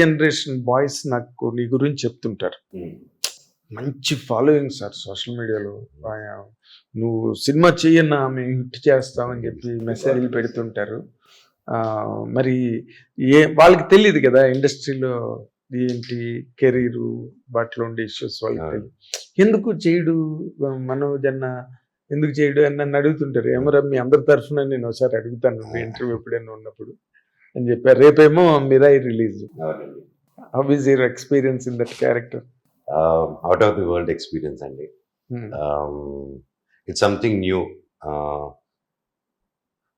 Generation boys నాకు నీ గురించి చెప్తుంటారు. మంచి ఫాలోయింగ్ సార్ సోషల్ మీడియాలో. నువ్వు సినిమా చెయ్యన్నా మేము హిట్ చేస్తామని చెప్పి మెసేజ్లు పెడుతుంటారు. మరి ఏ వాళ్ళకి తెలియదు కదా ఇండస్ట్రీలో ఏంటి కెరీరు వాటిలో ఉండే ఇష్యూస్ వాళ్ళకి. తెలియదు ఎందుకు చేయడు మనోజ్ అన్న? ఎందుకు చేయడు అని నన్ను అడుగుతుంటారు. ఏమరా మీ అందరి తరఫున నేను ఒకసారి అడుగుతాను ఇంటర్వ్యూ ఎప్పుడైనా ఉన్నప్పుడు. అని చెప్పారు. రేపేమో Mirai release. How is your experience in that character out of the world experience అండి. ఇట్స్ సంథింగ్ న్యూ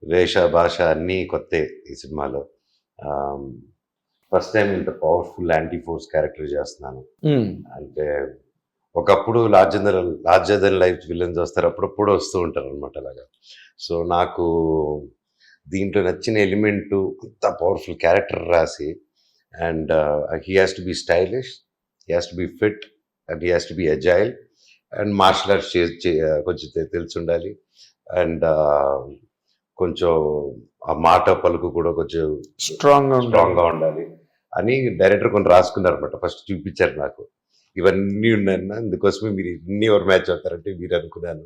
వేష భాష అన్నీ కొత్తే ఈ సినిమాలో. ఫస్ట్ టైం ఇంత పవర్ఫుల్ యాంటీ ఫోర్స్ క్యారెక్టర్ చేస్తున్నాను అంటే ఒకప్పుడు larger larger than life villains వస్తారు. అప్పుడప్పుడు వస్తూ ఉంటారు అనమాట అలాగా. సో నాకు దీంట్లో నచ్చిన ఎలిమెంట్ అంత పవర్ఫుల్ క్యారెక్టర్ రాసి and he has to be stylish he has to be fit and he has to be agile and martial arts కొంచెం తెలిసి ఉండాలి అండ్ కొంచెం ఆ మాట పలుకు కూడా కొంచెం స్ట్రాంగ్గా స్ట్రాంగ్గా ఉండాలి. అని డైరెక్టర్ కొన్ని రాసుకున్నారు అనమాట ఫస్ట్ చూపించారు నాకు. ఇవన్నీ ఉన్నాయన్న అందుకోసమే మీరు ఇన్ని ఓవర్ మ్యాచ్ అవుతారంటే మీరు అనుకున్నాను.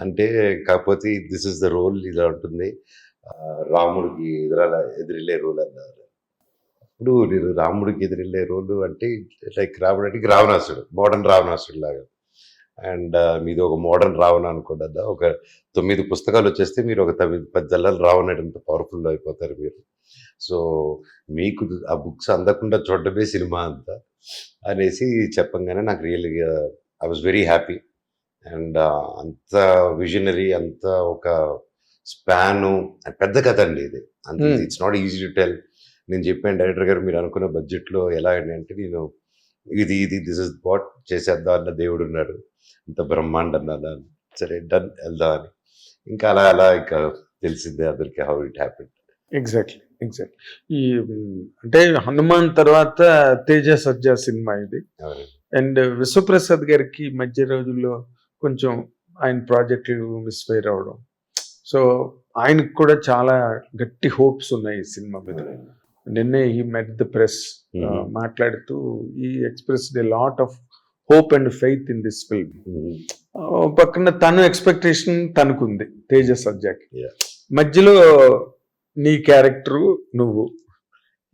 అంటే కాకపోతే దిస్ ఇస్ ద రోల్ ఇలా ఉంటుంది. రాముడికి ఎదురాల ఎదిరిల్లే రోల్ అన్నారు. అప్పుడు నేను రాముడికి ఎదిరిల్లే రోలు అంటే లైక్ రాముడు అంటే రావణాసుడు మోడర్న్ రావణాసుడు లాగా. అండ్ మీది ఒక మోడర్న్ రావణ అనుకోండి ఒక తొమ్మిది పుస్తకాలు వచ్చేస్తే మీరు ఒక తొమ్మిది పది జల్లలు రావణంత పవర్ఫుల్ అయిపోతారు మీరు. సో మీకు ఆ బుక్స్ అందకుండా చూడడమే సినిమా అంతా అనేసి చెప్పంగానే నాకు రియల్గా I was very happy and అంత విజనరీ అంత ఒక స్పాను పెద్ద కథ అండి ఇది. అంత. It's not easy to tell. నేను చెప్పాను డైరెక్టర్ గారు మీరు అనుకున్న బడ్జెట్లో ఎలా అండి అంటే నేను ఇది ఇది దిస్ ఇస్ వాట్ చేసేద్దాం అన్న దేవుడు ఉన్నాడు. ఇంత బ్రహ్మాండం అన్న సరే డన్ వెళ్దాం అని. ఇంకా అలా అలా ఇంకా తెలిసిందే అందరికి how it happen exactly exactly ఈ అంటే హనుమాన్ తర్వాత తేజ సజ్జా సినిమా ఇది. అండ్ విశ్వప్రసాద్ గారికి మధ్య రోజుల్లో కొంచెం ఆయన ప్రాజెక్టులు మిస్ఫైర్ అవడం. సో ఆయనకు కూడా చాలా గట్టి హోప్స్ ఉన్నాయి ఈ సినిమా మీద. నిన్నే ఈ మెట్ ద ప్రెస్ మాట్లాడుతూ ఈ expressed lot of hope and faith in this film. పక్కన తను ఎక్స్పెక్టేషన్ తనకుంది తేజ సజ్జాకి Yeah. మధ్యలో నీ క్యారెక్టరు నువ్వు.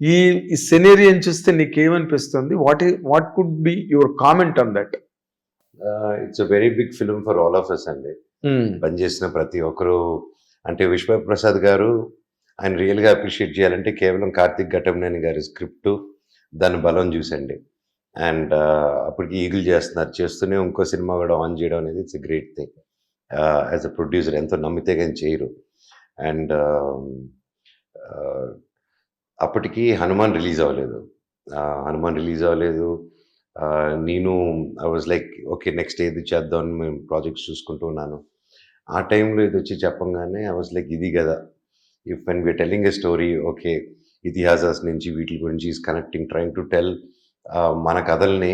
ఈ ఈ సెనేరియన్ చూస్తే నీకేమనిపిస్తుంది? What what could be your comment on that it's a very big film for all of us అండి పనిచేసిన ప్రతి ఒక్కరు. అంటే విశ్వప్రసాద్ గారు ఆయన రియల్గా అప్రిషియేట్ చేయాలంటే కేవలం కార్తిక్ ఘటంనేని గారి స్క్రిప్ట్ దాని బలం చూసండి. అండ్ అప్పటికి ఈగులు చేస్తున్నారు. చేస్తూనే ఇంకో సినిమా కూడా ఆన్ చేయడం అనేది it's great thing. As a producer ఎంతో నమ్మితే కానీ చేయరు. అండ్ అప్పటికి హనుమాన్ రిలీజ్ అవ్వలేదు. హనుమాన్ రిలీజ్ అవ్వలేదు. నేను I was like okay next ఏది చేద్దాం అని మేము ప్రాజెక్ట్స్ చూసుకుంటూ ఉన్నాను. ఆ టైంలో ఇది వచ్చి చెప్పంగానే ఐ వాజ్ లైక్ ఇది కదా. If when we are telling a story okay ఇతిహాసాస్ నుంచి వీటి గురించి is connecting trying to tell మన కథల్ని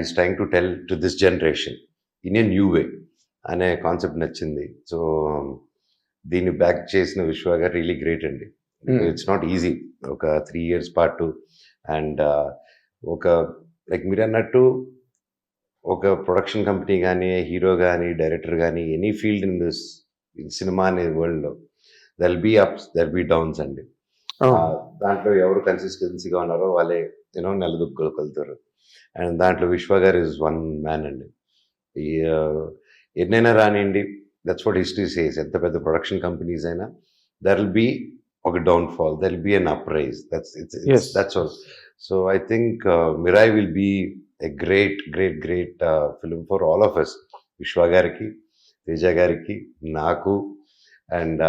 is trying to tell to this generation in a new way అనే కాన్సెప్ట్ నచ్చింది. సో దీన్ని బ్యాక్ చేసిన విశ్వ గారు రియలీ గ్రేట్ అండి. ఇట్స్ నాట్ ఈజీ ఒక త్రీ ఇయర్స్ పాటు అండ్ ఒక లైక్ మీరు అన్నట్టు ఒక ప్రొడక్షన్ కంపెనీ కానీ హీరో కానీ డైరెక్టర్ కానీ any field in this cinema అనే వరల్డ్లో there'll be ups there'll be downs అండి. దాంట్లో ఎవరు కన్సిస్టెన్సీగా ఉన్నారో వాళ్ళే యూనో నిలదొక్కగలుగుతారు అండ్ దాంట్లో విశ్వ గారు ఇస్ వన్ మ్యాన్ అండి. ఎన్నైనా రానివ్వండి దట్స్ వాట్ హిస్టరీ సేస్ ఎంత పెద్ద ప్రొడక్షన్ కంపెనీస్ అయినా దర్ విల్ బీ ఒక downfall there will be an uprise that's. It's that's all so I think Mirai will be a great great great film for all of us Vishwa గారికి తేజ గారికి నాకు and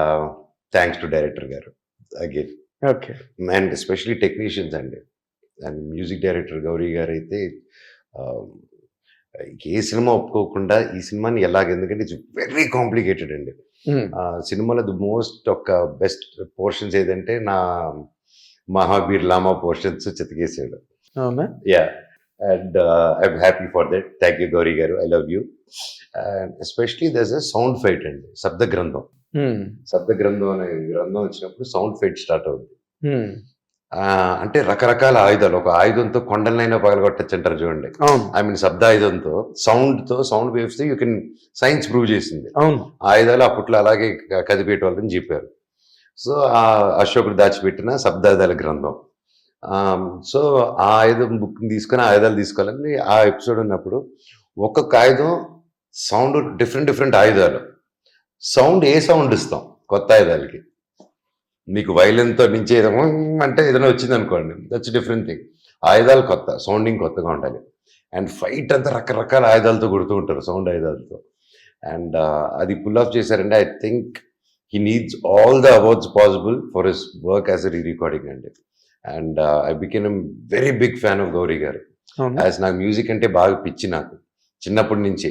thanks to director గారు again okay and especially technicians అండి and music director Gowri గారు అయితే ఏ సినిమా ఒప్పుకోకుండా ఈ సినిమాని ఎలాగ ఎందుకంటే ఇట్స్ వెరీ కాంప్లికేటెడ్ అండి. ఆ, సినిమాలో ది మోస్ట్ ఒక బెస్ట్ పోర్షన్స్ ఏదంటే నా Mahabir Lama portions చితికేసాడు. Yeah and I'm happy for that thank you Gowri గారు I love you and especially this a sound fight అండి శబ్ద గ్రంథం Hmm. శబ్ద గ్రంథం అనే గ్రంథం వచ్చినప్పుడు సౌండ్ ఫైట్ స్టార్ట్ అవుతుంది అంటే రకరకాల ఆయుధాలు. ఒక ఆయుధంతో కొండలనైనా పగలగొట్టచ్చు అంటారు చూడండి ఐ మీన్ శబ్దాయుధంతో సౌండ్తో సౌండ్ వేవ్స్తో యూ కెన్ సైన్స్ ప్రూవ్ చేసింది. ఆయుధాలు అప్పట్లో అలాగే క- కదిపేటోళ్ళని చెప్పారు. సో ఆ అశోకుడు దాచిపెట్టిన శబ్దాయుధాల గ్రంథం. సో ఆ ఆయుధం బుక్ని తీసుకొని ఆయుధాలు తీసుకోవాలని ఆ ఎపిసోడ్ ఉన్నప్పుడు ఒక్కొక్క ఆయుధం సౌండ్ డిఫరెంట్ డిఫరెంట్ ఆయుధాలు. సౌండ్ ఏ సౌండ్ ఇస్తాం కొత్త ఆయుధాలకి? మీకు వైలెన్తో నుంచి ఏదో అంటే ఏదైనా వచ్చింది అనుకోండి దట్స్ డిఫరెంట్ థింగ్ ఆయుధాలు కొత్త సౌండింగ్ కొత్తగా ఉండాలి. అండ్ ఫైట్ అంతా రకరకాల ఆయుధాలతో కొడుతూ ఉంటారు సౌండ్ ఆయుధాలతో. అండ్ అది పుల్ ఆఫ్ చేశారంటే I think he needs all the awards possible for his work as a re recording అండి. And I became very big fan of Gowri గారు యాజ్ నాకు మ్యూజిక్ అంటే బాగా పిచ్చి నాకు చిన్నప్పటి నుంచి.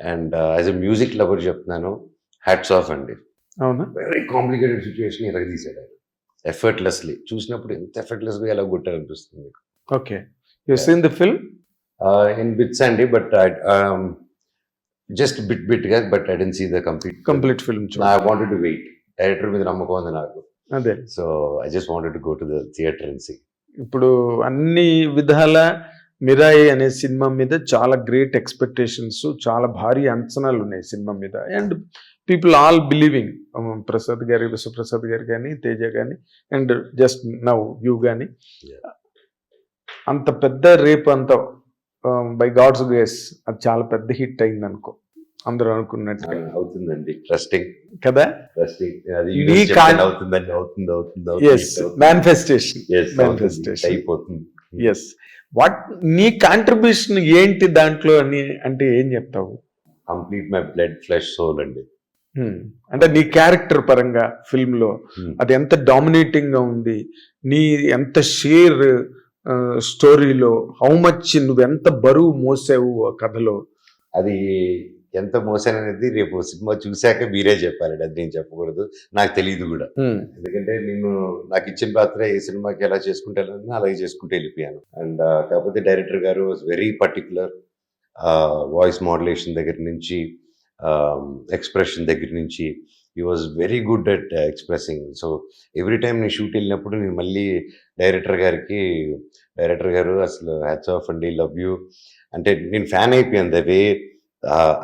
And as a music lover చెప్తున్నాను హ్యాట్స్ ఆఫ్ అండి. అవునా? వెరీ కాంప్లికేటెడ్ సిచ్యువేషన్ ఇలా తీసాడు ఆయన. ఎఫర్ట్లెస్లీ చూసినప్పుడు ఎంత ఎఫర్ట్లెస్గా ఎలా కొట్టారనిపిస్తుంది మీకు. Okay you seen the film in bits అండి but just bit బిట్గా but I didn't see the complete complete film I wanted to wait director మీద నమ్మకం ఉంది నాకు. అదే. So I just wanted to go to the theatre and see ఇప్పుడు అన్ని విధాల మిరాయి అనే సినిమా మీద చాలా గ్రేట్ ఎక్స్పెక్టేషన్స్ చాలా భారీ అంచనాలు ఉన్నాయి సినిమా మీద. And people all believing Prasad గారి విశ్వప్రసాద్ గారు కానీ తేజ కానీ అండ్ జస్ట్ నవ్ యూ కానీ. అంత పెద్ద రేపు అంత బై గాడ్స్ గ్రేస్ అది చాలా పెద్ద హిట్ అయింది అనుకో అందరూ అనుకున్నట్టుగా. అవుతుందండి. ట్రస్టింగ్ కదా? ట్రస్టింగ్ అది అవుతుందండి అవుతుంది అవుతుంది ఎస్ మేనిఫెస్టేషన్ manifestation. అయిపోతుంది. ఎస్ వాట్ నీ కాంట్రిబ్యూషన్ ఏంటి దాంట్లో అని అంటే ఏం చెప్తావు? Complete my blood flesh soul అండి. Hmm. అంటే నీ క్యారెక్టర్ పరంగా ఫిల్మ్లో Hmm. అది ఎంత డామినేటింగ్గా ఉంది? నీ ఎంత షేర్ స్టోరీలో హౌ మచ్ నువ్వు ఎంత బరువు మోసావు ఆ కథలో? అది ఎంత మోసాను అనేది రేపు సినిమా చూశాక మీరే చెప్పాలండి. అది నేను చెప్పకూడదు. నాకు తెలియదు కూడా. ఎందుకంటే నేను నాకు ఇచ్చిన పాత్ర ఏ సినిమాకి ఎలా చేసుకుంటానని అలాగే చేసుకుంటూ వెళ్ళిపోయాను. అండ్ కాకపోతే డైరెక్టర్ గారు was very particular voice modulation దగ్గర నుంచి ఎక్స్ప్రెషన్ దగ్గర నుంచి. He was very good at expressing. So every time నేను షూట్ వెళ్ళినప్పుడు నేను మళ్ళీ డైరెక్టర్ గారికి డైరెక్టర్ గారు అసలు హ్యాట్స్ ఆఫ్ అండి లవ్ యూ. అంటే నేను ఫ్యాన్ అయిపోయాను. ద వే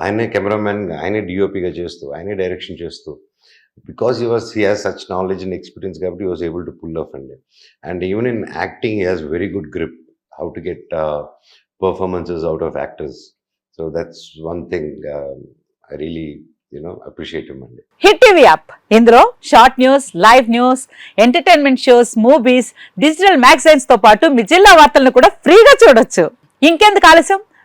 ఆయనే కెమెరామ్యాన్ ఆయనే డిఓపిగా చేస్తూ ఆయనే డైరెక్షన్ చేస్తూ. Because you was he has such knowledge and experience కాబట్టి was able to pull off అండి and even in acting he has very good grip how to get performances out of actors so that's one thing I really you know appreciate అండి hit TV app ఇందులో short news live news entertainment shows movies digital మ్యాగజైన్స్తో పాటు మీ జిల్లా వార్తలను కూడా ఫ్రీగా చూడొచ్చు. ఇంకెందుకు ఆలస్యం?